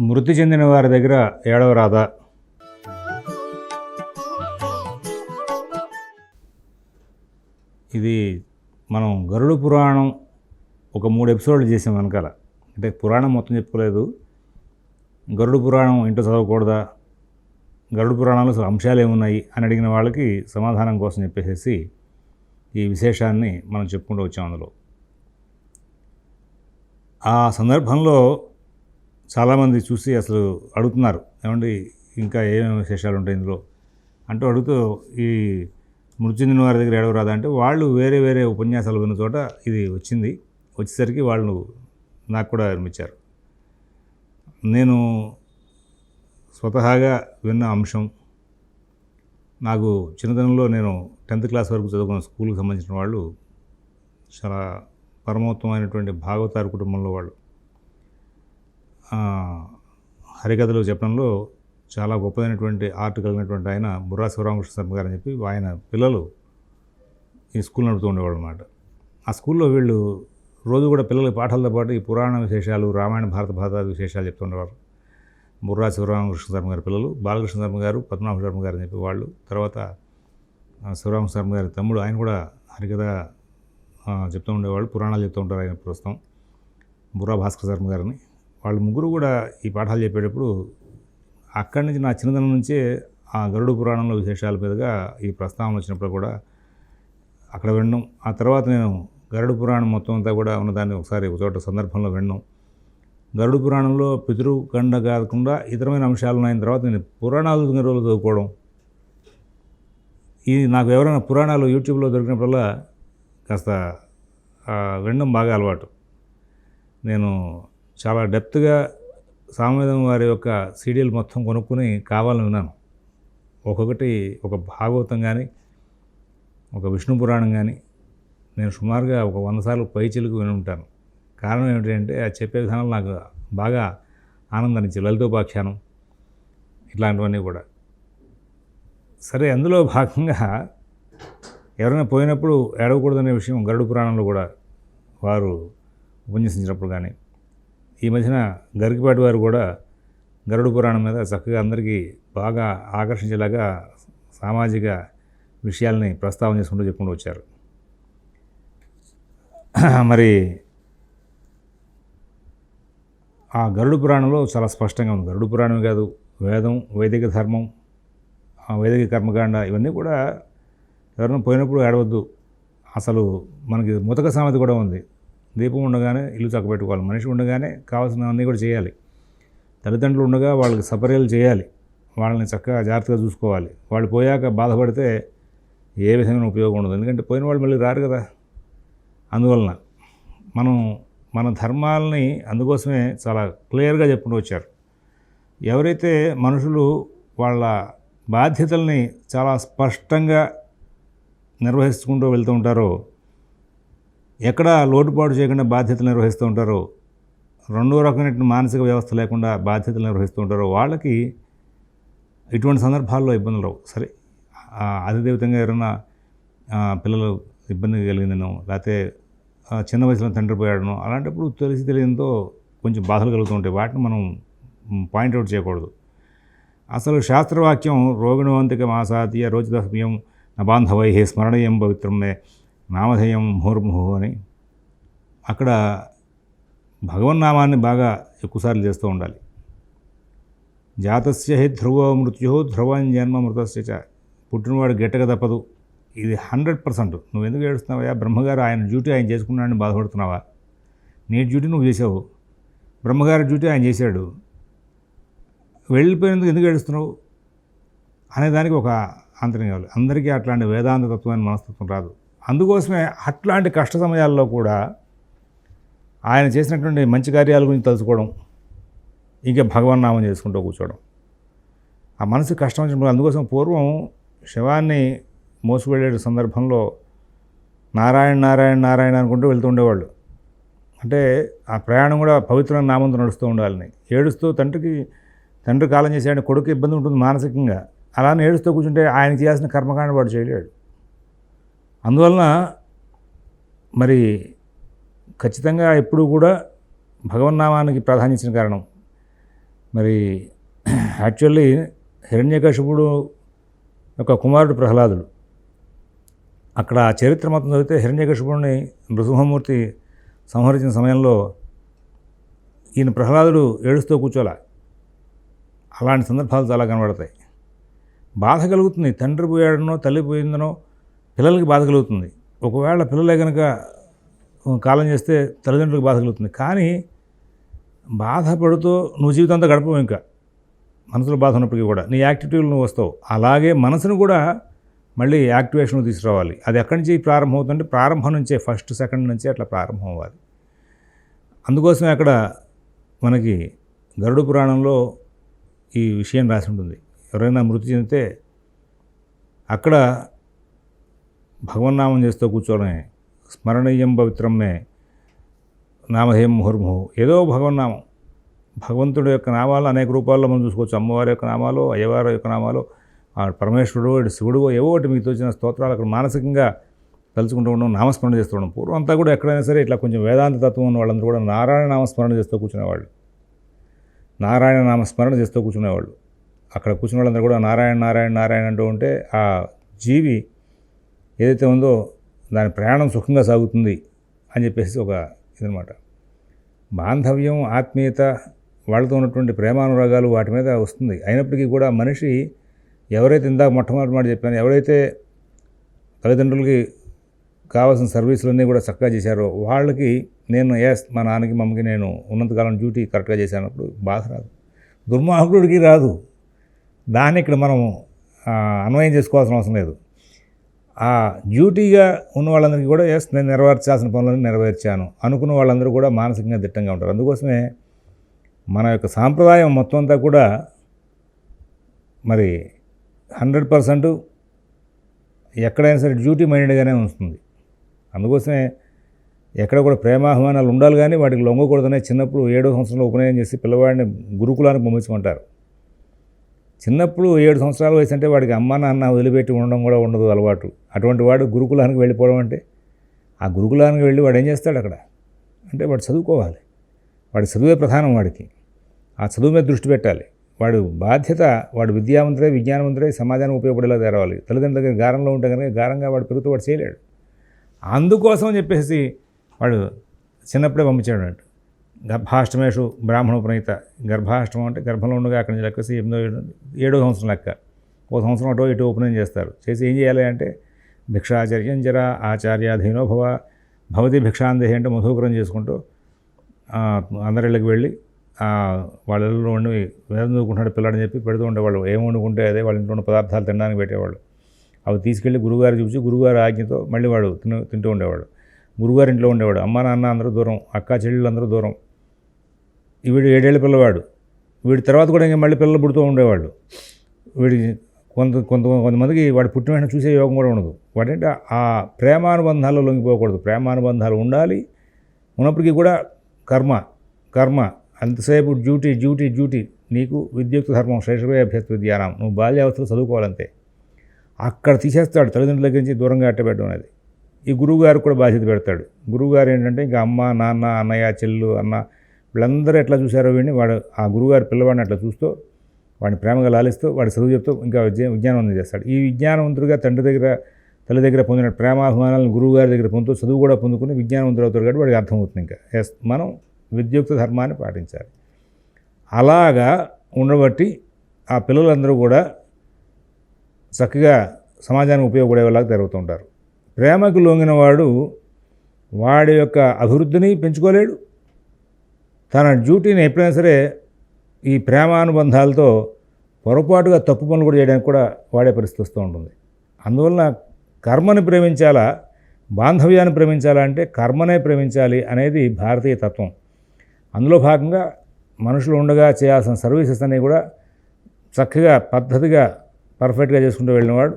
మృతి చెందిన వారి దగ్గర ఏడవ రాదా ఇది మనం గరుడ పురాణం ఒక మూడు ఎపిసోడ్లు చేసాం వెనకాల. అంటే పురాణం మొత్తం చెప్పుకోలేదు. గరుడ పురాణం ఇంట్లో చదవకూడదా? గరుడ పురాణంలో అంశాలు ఏమున్నాయి? అని అడిగిన వాళ్ళకి సమాధానం కోసం చెప్పేసి ఈ విశేషాన్ని మనం చెప్పుకుంటూ వచ్చాం అందులో. ఆ సందర్భంలో చాలామంది చూసి అసలు అడుగుతున్నారు ఏమండి ఇంకా ఏమేమి విశేషాలు ఉంటాయి ఇందులో? అంటూ అడుగుతూ ఈ మృత్యుంజన్ వారి దగ్గర ఏడవ రాదా అంటే వాళ్ళు వేరే వేరే ఉపన్యాసాలు విన్న చోట ఇది వచ్చింది వచ్చేసరికి వాళ్ళు నాకు కూడా నిర్మించారు. నేను స్వతహాగా విన్న అంశం నాకు చిన్నతనంలో నేను టెన్త్ క్లాస్ వరకు చదువుకున్న స్కూల్కి సంబంధించిన వాళ్ళు చాలా పరమోత్తమైనటువంటి భాగవతారు కుటుంబంలో వాళ్ళు హరికథలు చెప్పడంలో చాలా గొప్పదైనటువంటి ఆర్ట్ కలిగినటువంటి ఆయన బుర్రా శివరామకృష్ణ శర్మ గారు అని చెప్పి ఆయన పిల్లలు ఈ స్కూల్ నడుపుతూ ఉండేవాళ్ళు అనమాట ఆ స్కూల్లో వీళ్ళు రోజు కూడా పిల్లల పాఠాలతో పాటు ఈ పురాణ విశేషాలు రామాయణ భారత భారత విశేషాలు చెప్తుండేవారు బుర్రా శివరామకృష్ణ శర్మ గారి పిల్లలు బాలకృష్ణ శర్మ గారు పద్మనాభ శర్మ గారు అని చెప్పి వాళ్ళు తర్వాత శివరామ శర్మ గారి తమ్ముడు ఆయన కూడా హరికథ చెప్తూ ఉండేవాళ్ళు పురాణాలు చెప్తూ ఉంటారు ఆయన ప్రస్తుతం. బుర్రా భాస్కర్ శర్మ గారిని. వాళ్ళు ముగ్గురు కూడా ఈ పాఠాలు చెప్పేటప్పుడు అక్కడి నుంచి నా చిన్నతనం నుంచే ఆ గరుడు పురాణంలో విశేషాల మీదుగా ఈ ప్రస్తావన వచ్చినప్పుడు కూడా అక్కడ వినడం. ఆ తర్వాత నేను గరుడు పురాణం మొత్తం అంతా కూడా ఉన్నదాన్ని ఒకసారి ఒక చోట సందర్భంలో వినడం. గరుడు పురాణంలో పితృగండ కాకుండా ఇతరమైన అంశాలు ఉన్నాయని తర్వాత నేను పురాణాలు రోజులు చదువుకోవడం. ఇది నాకు ఎవరైనా పురాణాలు యూట్యూబ్లో దొరికినప్పుడల్లా కాస్త వినడం బాగా అలవాటు. నేను చాలా డెప్త్గా సామవేదం వారి యొక్క సీడీలు మొత్తం కొనుక్కుని కావాలని విన్నాను. ఒక్కొక్కటి ఒక భాగవతం కానీ ఒక విష్ణు పురాణం కానీ నేను సుమారుగా ఒక వంద సార్లు పైచిలకు విని ఉంటాను. కారణం ఏమిటంటే ఆ చెప్పే విధానం నాకు బాగా ఆనందాన్ని లలితోపాఖ్యానం ఇట్లాంటివన్నీ కూడా. సరే అందులో భాగంగా ఎవరైనా పోయినప్పుడు ఏడవకూడదనే విషయం గరుడు పురాణంలో కూడా వారు ఉపన్యసించినప్పుడు కానీ ఈ మధ్యన గరికిపాటి వారు కూడా గరుడు పురాణం మీద చక్కగా అందరికీ బాగా ఆకర్షించేలాగా సామాజిక విషయాల్ని ప్రస్తావన చేసుకుంటూ చెప్పుకుంటూ వచ్చారు. మరి ఆ గరుడు పురాణంలో చాలా స్పష్టంగా ఉంది. గరుడు పురాణం కాదు వేదం వైదిక ధర్మం ఆ వైదిక కర్మకాండ ఇవన్నీ కూడా ఎవరైనా పోయినప్పుడు ఏడవద్దు. అసలు మనకి ముతక సామెత కూడా ఉంది. దీపం ఉండగానే ఇల్లు చక్కబెట్టుకోవాలి మనిషి ఉండగానే కావాల్సినవన్నీ కూడా చేయాలి. తల్లిదండ్రులు ఉండగా వాళ్ళకి సపర్యలు చేయాలి. వాళ్ళని చక్కగా జాగ్రత్తగా చూసుకోవాలి. వాళ్ళు పోయాక బాధపడితే ఏ విధమైన ఉపయోగం ఉండదు. ఎందుకంటే పోయిన వాళ్ళు మళ్ళీ రారు కదా. అందువలన మనం మన ధర్మాలని అందుకోసమే చాలా క్లియర్గా చెప్పుకుంటూ వచ్చారు. ఎవరైతే మనుషులు వాళ్ళ బాధ్యతల్ని చాలా స్పష్టంగా నిర్వహించుకుంటూ వెళ్తూ ఉంటారో ఎక్కడ లోటుపాటు చేయకుండా బాధ్యతలు నిర్వహిస్తూ ఉంటారో రెండో రకమైన మానసిక వ్యవస్థ లేకుండా బాధ్యతలు నిర్వహిస్తూ ఉంటారో వాళ్ళకి ఇటువంటి సందర్భాల్లో ఇబ్బందులు రావు. సరే ఆ, అతిదేవితంగా ఎవరైనా పిల్లలు ఇబ్బంది కలిగిందనో లేకపోతే చిన్న వయసులో తండ్రి పోయాడనో అలాంటప్పుడు తెలిసి తెలియడంతో కొంచెం బాధలు కలుగుతూ ఉంటాయి. వాటిని మనం పాయింట్అవుట్ చేయకూడదు. అసలు శాస్త్రవాక్యం రోగిణవంతిక మాసాతీయ రోచితమయం నబాంధవై స్మరణీయం పవిత్రమే నామధేయం ముహుర్ముహు అని. అక్కడ భగవన్నామాన్ని బాగా ఎక్కువసార్లు చేస్తూ ఉండాలి. జాతస్య హి ధ్రువ మృత్యు ధ్రువం జన్మ మృతస్య పుట్టినవాడు గెట్టక తప్పదు. ఇది హండ్రెడ్ పర్సెంట్. నువ్వు ఎందుకు ఏడుస్తున్నావా బ్రహ్మగారు ఆయన డ్యూటీ ఆయన చేసుకున్నాడని బాధపడుతున్నావా? నీ డ్యూటీ నువ్వు చేసావు. బ్రహ్మగారి డ్యూటీ ఆయన చేశాడు. వెళ్ళిపోయినందుకు ఎందుకు ఏడుస్తున్నావు? అనేదానికి ఒక ఆంతరం కావాలి. అందరికీ అట్లాంటి వేదాంత తత్వాన్ని మనస్తత్వం రాదు. అందుకోసమే అట్లాంటి కష్ట సమయాల్లో కూడా ఆయన చేసినటువంటి మంచి కార్యాల గురించి తలుచుకోవడం ఇంకా భగవన్ నామం చేసుకుంటూ కూర్చోవడం. ఆ మనసు కష్టం వచ్చినప్పుడు అందుకోసం పూర్వం శవాన్ని మోసుకువెళ్ళే సందర్భంలో నారాయణ నారాయణ నారాయణ అనుకుంటూ వెళ్తూ ఉండేవాళ్ళు. అంటే ఆ ప్రయాణం కూడా పవిత్రమైన నామంతో నడుస్తూ ఉండాలని. ఏడుస్తూ తండ్రికి తండ్రి కాలం చేసే కొడుకు ఇబ్బంది ఉంటుంది మానసికంగా. అలానే ఏడుస్తూ కూర్చుంటే ఆయన చేయాల్సిన కర్మకాండ వాడు చేయలేడు. అందువలన మరి ఖచ్చితంగా ఎప్పుడూ కూడా భగవన్నామానికి ప్రాధాన్యత కారణం. మరి యాక్చువల్లీ హిరణ్యకశిపుడు యొక్క కుమారుడు ప్రహ్లాదుడు. అక్కడ ఆ చరిత్ర మొత్తం చదివితే హిరణ్యకశిపుడిని నృసింహమూర్తి సంహరించిన సమయంలో ఈయన ప్రహ్లాదుడు ఏడుస్తూ కూర్చోలే. అలాంటి సందర్భాలు చాలా కనబడతాయి. బాధ కలుగుతుంది. తండ్రి పోయాడనో తల్లి పోయిందనో పిల్లలకి బాధ కలుగుతుంది. ఒకవేళ పిల్లలే కనుక కాలం చేస్తే తల్లిదండ్రులకు బాధ కలుగుతుంది. కానీ బాధపడుతూ నువ్వు జీవితంతో గడపవు ఇంకా. మనసులో బాధ ఉన్నప్పటికీ కూడా. నీ యాక్టివిటీలు నువ్వు వస్తావు. అలాగే మనసును కూడా మళ్ళీ యాక్టివేషన్ తీసుకురావాలి. అది ఎక్కడి నుంచి ప్రారంభం అవుతుందంటే ప్రారంభం నుంచే ఫస్ట్ సెకండ్ నుంచే అట్లా ప్రారంభం అవ్వాలి. అందుకోసమే అక్కడ మనకి గరుడు పురాణంలో ఈ విషయం రాసి ఉంటుంది. ఎవరైనా మృతి చెందితే అక్కడ భగవన్నామం చేస్తూ కూర్చోవడమే స్మరణీయం పవిత్రమే నామధేయం ముహుర్ముహు. ఏదో భగవన్నామం. భగవంతుడి యొక్క నామాలు అనేక రూపాల్లో మనం చూసుకోవచ్చు. అమ్మవారి యొక్క నామాలు అయ్యవారి యొక్క నామాలు ఆ పరమేశ్వరుడు ఇటు శివుడు ఏవో ఒకటి మీకు తోచిన స్తోత్రాలు అక్కడ మానసికంగా తలుచుకుంటూ ఉండడం నామస్మరణ చేస్తూ ఉండడం. పూర్వం అంతా కూడా ఎక్కడైనా సరే ఇట్లా కొంచెం వేదాంత తత్వం ఉన్న వాళ్ళందరూ కూడా నారాయణ నామస్మరణ చేస్తూ కూర్చునేవాళ్ళు. నారాయణ నామస్మరణ చేస్తూ కూర్చునేవాళ్ళు. అక్కడ కూర్చున్న వాళ్ళందరూ కూడా నారాయణ నారాయణ నారాయణ అంటూ ఉంటే ఆ జీవి ఏదైతే ఉందో దాని ప్రయాణం సుఖంగా సాగుతుంది అని చెప్పేసి ఒక ఇదనమాట బాంధవ్యం ఆత్మీయత వాళ్ళతో ఉన్నటువంటి ప్రేమానురాగాలు వాటి మీద వస్తుంది. అయినప్పటికీ కూడా మనిషి ఎవరైతే ఇందాక మొట్టమొదటి మాట చెప్పాను ఎవరైతే తల్లిదండ్రులకి కావాల్సిన సర్వీసులన్నీ కూడా చక్కగా చేశారో వాళ్ళకి నేను ఎస్ మా నాన్నకి మమ్మకి నేను ఉన్నంతకాలం డ్యూటీ కరెక్ట్గా చేశానప్పుడు బాధ రాదు. దుర్మార్గుడికి రాదు. దాన్ని ఇక్కడ మనం అన్వయం చేసుకోవాల్సిన అవసరం లేదు. ఆ డ్యూటీగా ఉన్న వాళ్ళందరికీ కూడా ఎస్ నేను నెరవేర్చాల్సిన పనులను నెరవేర్చాను అనుకున్న వాళ్ళందరూ కూడా మానసికంగా దిట్టంగా ఉంటారు. అందుకోసమే మన యొక్క సాంప్రదాయం మొత్తం అంతా కూడా మరి హండ్రెడ్ పర్సెంట్ ఎక్కడైనా సరే డ్యూటీ మైండెడ్గానే ఉంటుంది అందుకోసమే ఎక్కడ కూడా ప్రేమాభిమానాలు ఉండాలి కానీ వాటికి లొంగకూడదనే చిన్నప్పుడు ఏడో సంవత్సరంలో ఉపనయనం చేసి పిల్లవాడిని గురుకులానికి పంపించమంటారు. చిన్నప్పుడు ఏడు సంవత్సరాల వయసు అంటే వాడికి అమ్మ నాన్న వదిలిపెట్టి ఉండడం కూడా ఉండదు అలవాటు. అటువంటి వాడు గురుకులానికి వెళ్ళిపోవడం అంటే ఆ గురుకులానికి వెళ్ళి వాడు ఏం చేస్తాడు అక్కడ? అంటే వాడు చదువుకోవాలి. వాడి చదువే ప్రధానం వాడికి. ఆ చదువు మీద దృష్టి పెట్టాలి. వాడు బాధ్యత వాడు విద్యావంతుడే విజ్ఞానవంతుడే సమాజానికి ఉపయోగపడేలా తెరవాలి. తల్లిదండ్రుల దగ్గర గారంలో ఉంటే కనుక గారంగా వాడు పెరుగుతూ వాడు చేయలేడు. అందుకోసం చెప్పేసి వాడు చిన్నప్పుడే పంపించాడు గర్భాష్టమేషు బ్రాహ్మణ ప్రణీత. గర్భాష్టమం అంటే గర్భంలో ఉండగా అక్కడి నుంచి లెక్కేసి ఎనిమిదో ఏడో ఏడో సంవత్సరం లెక్క. ఓ సంవత్సరం అటో ఇటు ఉపనయం చేస్తారు. చేసి ఏం చేయాలి అంటే భిక్షాచర్యం జర ఆచార్యాధీనో భవ భవతి భిక్షాందేహి అంటే మధుకరం చేసుకుంటూ అందరిళ్ళకి వెళ్ళి వాళ్ళలో ఉండి వేదం చదువుకుంటున్నాడు పిల్లాడని చెప్పి పెడుతూ ఉండేవాళ్ళు. ఏం వండుకుంటే అదే వాళ్ళ ఇంట్లో ఉన్న పదార్థాలు తినడానికి పెట్టేవాళ్ళు. అవి తీసుకెళ్ళి గురుగారు చూసి గురుగారు ఆజ్ఞతో మళ్ళీ వాడు తిన తింటూ ఉండేవాడు. గురుగారి ఇంట్లో ఉండేవాడు. అమ్మ నాన్న అందరూ దూరం అక్క చెల్లెళ్ళు అందరూ దూరం. వీడు ఏడేళ్ళ పిల్లవాడు. వీడి తర్వాత కూడా ఇంకా మళ్ళీ పిల్లలు పుడుతూ ఉండేవాళ్ళు. వీడి కొంత కొంత కొంతమందికి వాడు పుట్టిన వెంటనే చూసే యోగం కూడా ఉండదు. వాటంటే ఆ ప్రేమానుబంధాల్లో లొంగిపోకూడదు. ప్రేమానుబంధాలు ఉండాలి. ఉన్నప్పటికీ కూడా కర్మ కర్మ అంతసేపు డ్యూటీ డ్యూటీ డ్యూటీ. నీకు విద్యుక్త ధర్మం శ్రేష్ఠవే అభ్యర్థి విద్యానం నువ్వు బాల్యావస్థలు చదువుకోవాలంతే. అక్కడ తీసేస్తాడు తల్లిదండ్రుల దగ్గర నుంచి దూరంగా అట్టబెట్టడం అనేది. ఈ గురువుగారు కూడా బాధ్యత పెడతాడు. గురువుగారు ఏంటంటే ఇంకా అమ్మ నాన్న అన్నయ్య చెల్లు అన్న వీళ్ళందరూ ఎట్లా చూశారో వీడిని వాడు ఆ గురుగారు పిల్లవాడిని అట్లా చూస్తూ వాడిని ప్రేమగా లాలిస్తూ వాడి చదువు చెప్తూ ఇంకా విజ్ఞానవంతం చేస్తాడు. ఈ విజ్ఞానవంతుడిగా తండ్రి దగ్గర తల్లి దగ్గర పొందిన ప్రేమాభిమానాలను గురువుగారి దగ్గర పొందుతూ చదువు కూడా పొందుకుని విజ్ఞానవంతుడు అవుతాడు కాబట్టి వాడికి అర్థమవుతుంది ఇంకా. ఎస్ మనం విద్యుక్త ధర్మాన్ని పాటించాలి. అలాగా ఉండబట్టి ఆ పిల్లలందరూ కూడా చక్కగా సమాజానికి ఉపయోగపడేలాగా జరుగుతుంటారు ప్రేమకు లొంగిన వాడు వాడి యొక్క అభివృద్ధిని పెంచుకోలేడు తన డ్యూటీని ఎప్పుడైనా సరే ఈ ప్రేమానుబంధాలతో పొరపాటుగా తప్పు పనులు కూడా చేయడానికి కూడా వాడే పరిస్థితి వస్తూ ఉంటుంది. అందువలన కర్మని ప్రేమించాలా? బాంధవ్యాన్ని ప్రేమించాలా అంటే కర్మనే ప్రేమించాలి అనేది భారతీయ తత్వం. అందులో భాగంగా మనుషులు ఉండగా చేయాల్సిన సర్వీసెస్ అనేవి కూడా చక్కగా పద్ధతిగా పర్ఫెక్ట్గా చేసుకుంటూ వెళ్ళినవాడు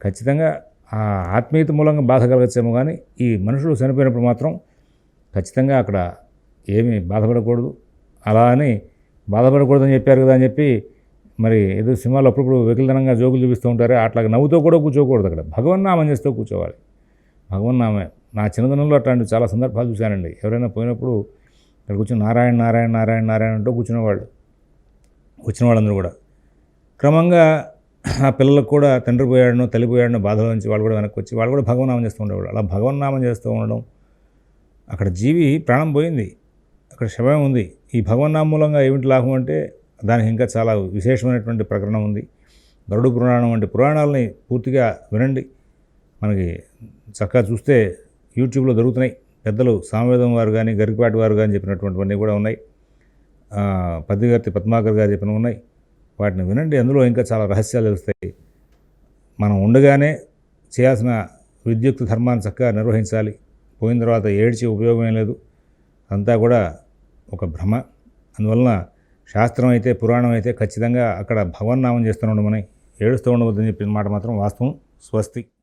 ఖచ్చితంగా ఆ ఆత్మీయత మూలంగా బాధ కలగచ్చేమో కానీ ఈ మనుషులు చనిపోయినప్పుడు మాత్రం ఖచ్చితంగా అక్కడ ఏమీ బాధపడకూడదు. అలా అని బాధపడకూడదని చెప్పారు కదా అని చెప్పి మరి ఏదో సినిమాలో అప్పుడప్పుడు వెకిలితనంగా జోకులు చూపిస్తూ ఉంటారు అట్లాగ నవ్వుతో కూడా కూర్చోకూడదు అక్కడ. భగవన్నామం చేస్తూ కూర్చోవాలి. భగవన్నామే నా చిన్నదనంలో అట్లాంటి చాలా సందర్భాలు చూశానండి. ఎవరైనా పోయినప్పుడు ఇక్కడ కూర్చొని నారాయణ నారాయణ నారాయణ నారాయణ అంటూ కూర్చునేవాళ్ళు. వచ్చిన వాళ్ళందరూ కూడా. క్రమంగా ఆ పిల్లలకు కూడా తండ్రి పోయాడనో తల్లి పోయాడనో బాధలో నుంచి వాళ్ళు కూడా వెనక్కి వచ్చి వాళ్ళు కూడా భగవన్నామం చేస్తూ ఉండేవాళ్ళు. అలా భగవన్నామం చేస్తూ ఉండడం అక్కడ జీవి ప్రాణం పోయింది. అక్కడ శవం ఉంది. ఈ భగవన్నామ మూలంగా ఏమిటి లాభం అంటే దానికి ఇంకా చాలా విశేషమైనటువంటి ప్రకరణం ఉంది. గరుడు పురాణం వంటి పురాణాలని పూర్తిగా వినండి. మనకి చక్కగా చూస్తే యూట్యూబ్లో దొరుకుతున్నాయి. పెద్దలు సామవేదం వారు కానీ గరికపాటి వారు కానీ చెప్పినటువంటివన్నీ కూడా ఉన్నాయి. పద్దిగర్తి పద్మాకర్ గారు చెప్పినవి ఉన్నాయి. వాటిని వినండి. అందులో ఇంకా చాలా రహస్యాలు తెలుస్తాయి. మనం ఉండగానే చేయాల్సిన విద్యుక్త ధర్మాన్ని చక్కగా నిర్వహించాలి. పోయిన తర్వాత ఏడ్చి ఉపయోగం లేదు. అంతా కూడా ఒక భ్రమ. అందువలన శాస్త్రం అయితే పురాణం అయితే ఖచ్చితంగా అక్కడ భగవన్నామం చేస్తూ ఉండమని ఏడుస్తూ ఉండవద్దని చెప్పిన మాట మాత్రం వాస్తవం. స్వస్తి.